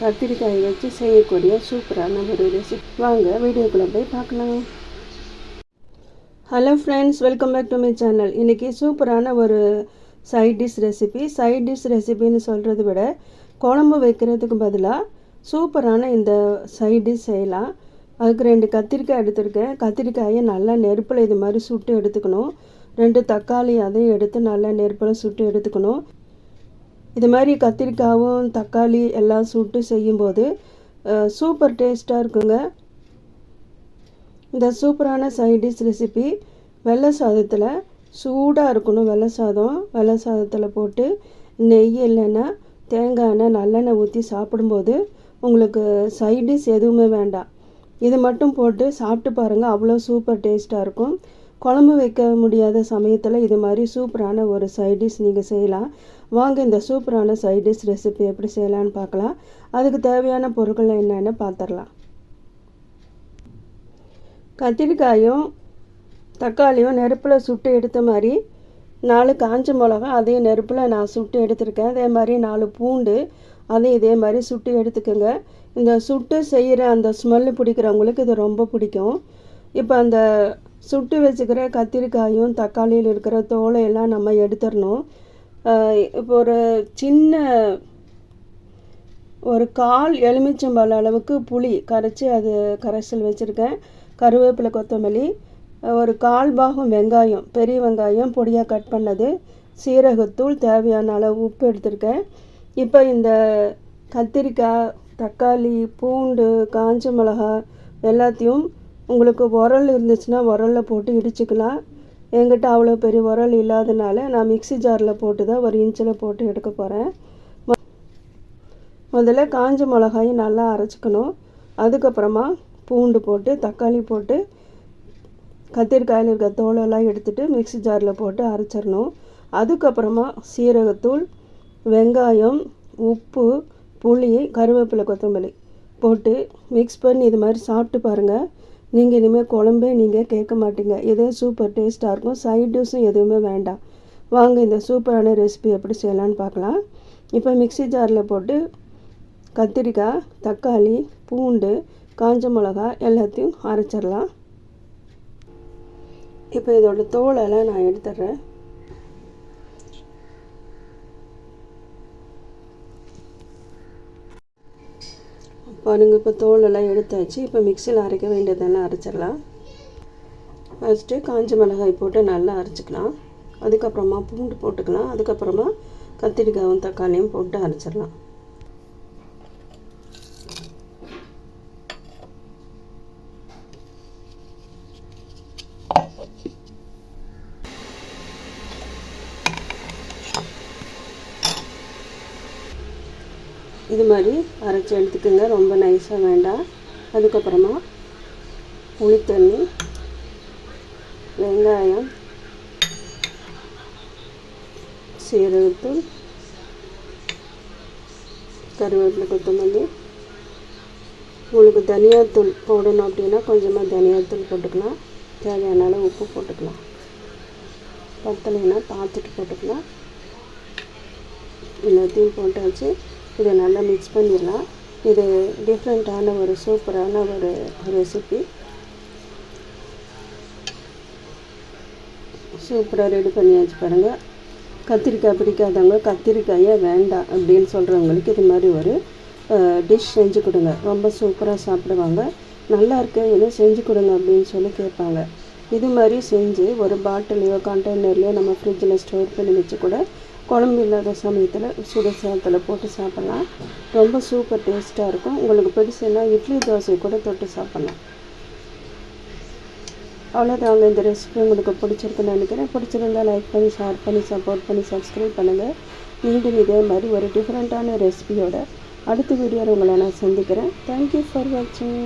கத்திரிக்காய் வச்சு செய்யக்கூடிய சூப்பரான ஒரு ரெசிபி வாங்க வீடியோக்குள்ளே போய் பார்க்கலாம் hello friends welcome back to my channel இன்றைக்கி சூப்பரான ஒரு side dish recipe side dish ரெசிபின்னு சொல்கிறத விட குழம்பு வைக்கிறதுக்கு பதிலாக சூப்பரான இந்த சைட் டிஷ் செய்யலாம். அதுக்கு ரெண்டு கத்திரிக்காய் எடுத்திருக்கேன். கத்திரிக்காயை நல்லா நெருப்பில் இது மாதிரி சுட்டு எடுத்துக்கணும். ரெண்டு தக்காளி அதையும் எடுத்து நல்லா நெருப்பில் சுட்டு எடுத்துக்கணும். இது மாதிரி கத்திரிக்காயும் தக்காளி எல்லாம் சுட்டு செய்யும்போது சூப்பர் டேஸ்ட்டாக இருக்குங்க. இந்த சூப்பரான சைடிஷ் ரெசிபி வெள்ளை சாதத்தில் சூடாக இருக்கணும். வெள்ளை சாதம் வெள்ளை சாதத்தில் போட்டு நெய் இல்லைன்னா தேங்காய் எண்ணெய் நல்லெண்ணெய் ஊற்றி சாப்பிடும்போது உங்களுக்கு சைடிஷ் எதுவுமே வேண்டாம். இது மட்டும் போட்டு சாப்பிட்டு பாருங்கள் அவ்வளோ சூப்பர் டேஸ்ட்டாக இருக்கும். குழம்பு வைக்க முடியாத சமயத்தில் இது மாதிரி சூப்பரான ஒரு சைட் டிஷ் நீங்கள் செய்யலாம். வாங்க இந்த சூப்பரான சைட் டிஷ் ரெசிபி எப்படி செய்யலான்னு பார்க்கலாம். அதுக்கு தேவையான பொருட்கள் என்னென்னு பார்த்துடலாம் கத்திரிக்காயும் தக்காளியும் நெருப்பில் சுட்டு எடுத்த மாதிரி நாலு காஞ்ச மிளகா அதையும் நெருப்பில் நான் சுட்டு எடுத்திருக்கேன். அதே மாதிரி நாலு பூண்டு அதையும் இதே மாதிரி சுட்டு எடுத்துக்கோங்க. இந்த சுட்டு செய்கிற அந்த ஸ்மெல்லு பிடிக்கிறவங்களுக்கு இது ரொம்ப பிடிக்கும். இப்போ அந்த சுட்டு வச்சுக்கிற கத்திரிக்காயும் தக்காளியில் இருக்கிற தோலை எல்லாம் நம்ம எடுத்துடணும். இப்போ ஒரு சின்ன ஒரு கால் எலுமிச்சம்பழ அளவுக்கு புளி கரைச்சி அது கரைசல் வச்சுருக்கேன். கருவேப்பிலை கொத்தமல்லி ஒரு கால் பாகம் வெங்காயம் பெரிய வெங்காயம் பொடியாக கட் பண்ணது. சீரகத்தூள் தேவையான அளவு உப்பு எடுத்திருக்கேன். இப்போ இந்த கத்திரிக்காய் தக்காளி பூண்டு காஞ்ச மிளகா எல்லாத்தையும் உங்களுக்கு உரல் இருந்துச்சுன்னா உரலில் போட்டு இடிச்சுக்கலாம். என்கிட்ட அவ்வளோ பெரிய உரல் இல்லாதனால நான் மிக்சி ஜாரில் போட்டு தான் ஒரு இன்ச்சில் போட்டு எடுக்க போகிறேன் முதல்ல காஞ்ச மிளகாயும் நல்லா அரைச்சிக்கணும். அதுக்கப்புறமா பூண்டு போட்டு தக்காளி போட்டு கத்திரிக்காயில் இருக்க தோலெல்லாம் எடுத்துகிட்டு மிக்சி ஜாரில் போட்டு அரைச்சிடணும். அதுக்கப்புறமா சீரகத்தூள் வெங்காயம் உப்பு புளி கருவேப்பிலை கொத்தமல்லி போட்டு மிக்ஸ் பண்ணி இது மாதிரி சாப்பிட்டு பாருங்கள் நீங்கள் இனிமேல் குழம்பே நீங்கள் கேட்க மாட்டீங்க. இதே சூப்பர் டேஸ்ட்டாக இருக்கும்? சைட் டிஷ்ஷும் எதுவுமே வேண்டாம். வாங்க இந்த சூப்பரான ரெசிபி எப்படி செய்யலான்னு பார்க்கலாம். இப்போ மிக்சி ஜாரில் போட்டு கத்திரிக்காய் தக்காளி பூண்டு காஞ்ச மிளகா எல்லாத்தையும் அரைச்சிடலாம். இப்போ இதோட தோலெல்லாம் நான் எடுத்துட்றேன். பாருங்க இப்போ தோலெல்லாம் எடுத்தாச்சு. இப்போ மிக்சியில் அரைக்க வேண்டியதெல்லாம் அரைச்சிடலாம். ஃபஸ்ட்டு காஞ்ச மிளகாய் போட்டு நல்லா அரைச்சிக்கலாம். அதுக்கப்புறமா பூண்டு போட்டுக்கலாம். அதுக்கப்புறமா கத்திரிக்காயும் தக்காளியும் போட்டு அரைச்சிடலாம். இது மாதிரி அரைச்சி எடுத்துக்கோங்க. ரொம்ப நைஸாக வேண்டாம். அதுக்கப்புறமா புளித்தண்ணி வெங்காயம் சீரகத்தூள் கருவேப்பிலை கொத்தமல்லி. உங்களுக்கு தனியாத்தூள் போடணும் அப்படின்னா கொஞ்சமாக தனியாத்தூள் போட்டுக்கலாம். தேவையான அளவு உப்பு போட்டுக்கலாம். பத்தலைன்னா பார்த்துட்டு போட்டுக்கலாம். எல்லாத்தையும் போட்டாச்சு. இதை நல்லா மிக்ஸ் பண்ணிடலாம். இது டிஃப்ரெண்ட்டான ஒரு சூப்பரான ஒரு ரெசிபி சூப்பராக ரெடி பண்ணியாச்சு பாருங்கள் கத்திரிக்காய் பிடிக்காதவங்க கத்திரிக்காயே வேண்டாம் அப்படின்னு சொல்கிறவங்களுக்கு இது மாதிரி ஒரு டிஷ் செஞ்சு கொடுங்க. ரொம்ப சூப்பராக சாப்பிடுவாங்க. நல்லா இருக்கு என்ன செஞ்சு கொடுங்க அப்படின்னு சொல்லி கேட்பாங்க. இது மாதிரி செஞ்சு ஒரு பாட்டிலையோ கண்டெய்னர்லையோ நம்ம ஃப்ரிட்ஜில் ஸ்டோர் பண்ணி வச்சு கூட குழம்பு இல்லாத சமயத்தில் சுட சாதத்தில் போட்டு சாப்பிட்லாம். ரொம்ப சூப்பர் டேஸ்ட்டாக இருக்கும். உங்களுக்கு பிடிச்சுன்னா இட்லி தோசை கூட தொட்டு சாப்பிட்லாம். அவ்வளோதாங்க இந்த ரெசிபி உங்களுக்கு பிடிச்சிருக்குன்னு நினைக்கிறேன். பிடிச்சிருந்தா லைக் பண்ணி ஷேர் பண்ணி சப்போர்ட் பண்ணி சப்ஸ்கிரைப் பண்ணுங்கள் மீண்டும் இதே மாதிரி ஒரு டிஃப்ரெண்ட்டான ரெசிபியோட அடுத்த வீடியோவில் உங்களை நான் சந்திக்கிறேன். தேங்க்யூ ஃபார் வாட்சிங்